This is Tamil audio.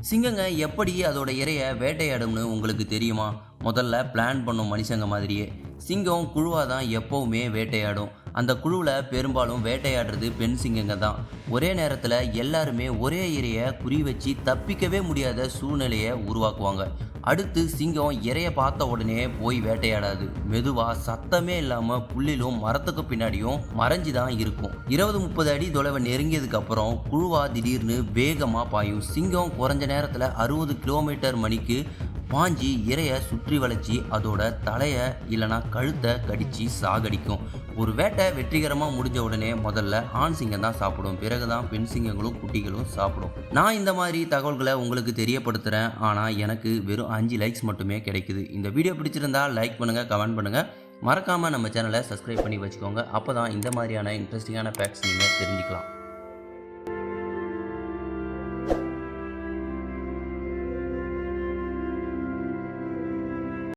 சிங்கங்க எப்படி அதோட இரையை வேட்டையாடும்னு உங்களுக்கு தெரியுமா? முதல்ல பிளான் பண்ணும் மனுஷங்க மாதிரியே. சிங்கம் குழுவாக தான் எப்போவுமே வேட்டையாடும். அந்த குழுவில் பெரும்பாலும் வேட்டையாடுறது பெண் சிங்கங்க தான். ஒரே நேரத்தில் எல்லாருமே ஒரே இரையை குறி வச்சு தப்பிக்கவே முடியாத சூழ்நிலையை உருவாக்குவாங்க. அடுத்து சிங்கம் இறைய பார்த்த உடனே போய் வேட்டையாடாது. மெதுவாக சத்தமே இல்லாமல் புள்ளிலும் மரத்துக்கு பின்னாடியும் மறைஞ்சு தான் இருக்கும். இருபது முப்பது அடி தொலைவை நெருங்கியதுக்கு அப்புறம் குழுவா திடீர்னு வேகமாக பாயும். சிங்கம் குறைஞ்ச நேரத்தில் அறுபது கிலோமீட்டர் மணிக்கு பாஞ்சி இரையை சுற்றி வளைச்சி அதோட தலையை இல்லைனா கழுத்தை கடித்து சாகடிக்கும். ஒரு வேட்டை வெற்றிகரமாக முடிஞ்ச உடனே முதல்ல ஆண் சிங்கம் தான் சாப்பிடும். பிறகு தான் பெண் சிங்கங்களும் குட்டிகளும் சாப்பிடும். நான் இந்த மாதிரி தகவல்களை உங்களுக்கு தெரியப்படுத்துகிறேன் ஆனால் எனக்கு வெறும் அஞ்சு லைக்ஸ் மட்டுமே கிடைக்குது. இந்த வீடியோ பிடிச்சிருந்தா லைக் பண்ணுங்கள் கமெண்ட் பண்ணுங்கள் மறக்காமல் நம்ம சேனலை சப்ஸ்கிரைப் பண்ணி வச்சுக்கோங்க. அப்போ தான் இந்த மாதிரியான இன்ட்ரெஸ்டிங்கான ஃபேக்ட்ஸ் நீங்கள் தெரிஞ்சுக்கலாம்.